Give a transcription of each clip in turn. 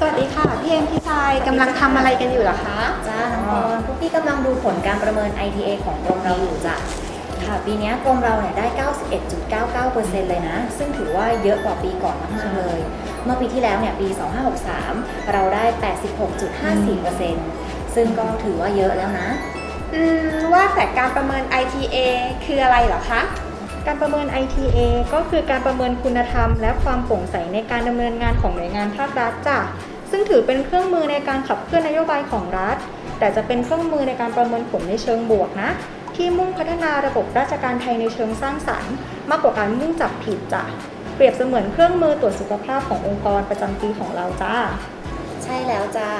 สวัสดีค่ะ พี่เอ็มพี่ชายกำลังทำอะไรกันอยู่เหรอคะ จ้าน้องออนพวกพี่กำลังดูผลการประเมิน ITA ของกรมเราอยู่จ้ะค่ะ ปีเนี้ยกรมเราเนี่ยได้ 91.99%เลยนะ ซึ่งถือว่าเยอะกว่าปีก่อนมากๆเลย เมื่อปีที่แล้วเนี่ยปี 2563 เราได้ 86.54%ซึ่งก็ถือว่าเยอะแล้วนะ อืม ว่าแต่การประเมิน ITA คืออะไรเหรอคะ การประเมิน ITA ก็คือการประเมินคุณธรรม และความโปร่งใสในการดำเนินงานของหน่วยงานภาครัฐจ้ะซึ่งถือเป็นเครื่องมือในการขับเคลื่อนนโยบายของรัฐ แต่จะเป็นเครื่องมือในการประเมินผลในเชิงบวกนะ ที่มุ่งพัฒนาระบบราชการไทยในเชิงสร้างสรรค์ มากกว่าการมุ่งจับผิดจ้ะเปรียบเสมือนเครื่องมือตรวจสุขภาพขององค์กรประจำปีของเราจ้าใช่แล้วจ้า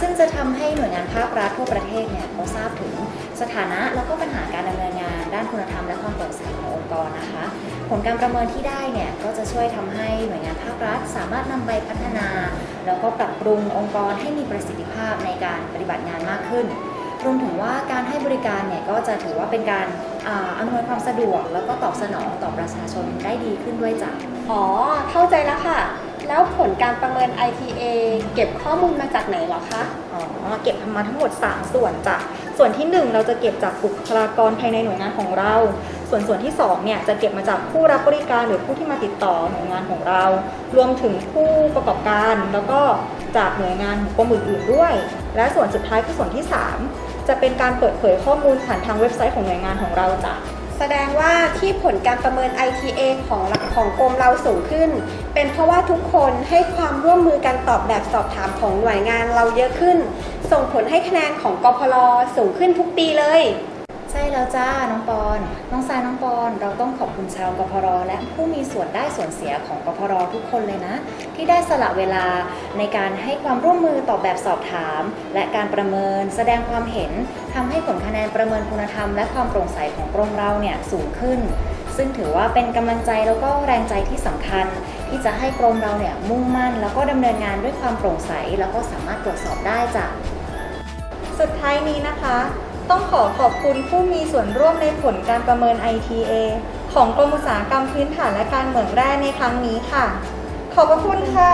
ซึ่งจะทำให้หน่วยงานภาครัฐทั่วประเทศเนี่ยเขาทราบถึงสถานะแล้วก็ปัญหาการดำเนินงาน ด้านคุณธรรมและความโปร่งใสขององค์กร นะคะ ผลการประเมินที่ได้เนี่ยก็จะช่วยทำให้หน่วยงานภาครัฐ สามารถนำไปพัฒนา แล้วก็ปรับปรุงองค์กรให้มีประสิทธิภาพในการปฏิบัติงานมากขึ้นรวมถึงว่าการให้บริการเนี่ยก็จะถือว่าเป็นการอำนวยความสะดวก แล้วก็ตอบสนองต่อประชาชนได้ดีขึ้นด้วยจ้ะ อ๋อ เข้าใจแล้วค่ะ แล้วผลการประเมิน ITA เก็บข้อมูลมาจากไหนหรอคะ อ๋อ เก็บมาทั้งหมด 3 ส่วนจ้ะ ส่วนที่ 1 เราจะเก็บจากบุคลากรภายในหน่วยงานของเรา ส่วนส่วนที่2เนี่ยจะเก็บมาจากผู้รับบริการหรือผู้ที่มาติดต่อหน่วยงานของเรา รวมถึงผู้ประกอบการแล้วก็จากหน่วยงานกรมอื่นๆด้วย และส่วนสุดท้ายคือส่วนที่ 3 จะเป็นการเปิดเผยข้อมูลผ่านทางเว็บไซต์ของหน่วยงานของเราจ้ะแสดงว่าที่ผลการประเมิน ITA ของของกรมเราสูงขึ้น เป็นเพราะว่าทุกคนให้ความร่วมมือกันตอบแบบสอบถามของหน่วยงานเราเยอะขึ้น ส่งผลให้คะแนนของกพลสูงขึ้นทุกปีเลย ใช่แล้วจ้า น้องปอน น้องสายน้องปอน เราต้องขอบคุณชาวกพรและผู้มีส่วนได้ส่วนเสียของกพรทุกคนเลยนะ ที่ได้สละเวลาในการให้ความร่วมมือตอบแบบสอบถาม และการประเมินแสดงความเห็นทำให้ผลคะแนนประเมินคุณธรรม และความโปร่งใสของกรมเราเนี่ยสูงขึ้น ซึ่งถือว่าเป็นกำลังใจแล้วก็แรงใจที่สำคัญ ที่จะให้กรมเราเนี่ยมุ่งมั่น แล้วก็ดำเนินงานด้วยความโปร่งใส แล้วก็สามารถตรวจสอบได้จ้ะสุดท้ายนี้นะคะ ต้องขอขอบคุณผู้มีส่วนร่วมในผลการประเมิน ITA ของกรมอุตสาหกรรมพื้นฐานและการเหมืองแร่ในครั้งนี้ค่ะ ขอบพระคุณค่ะ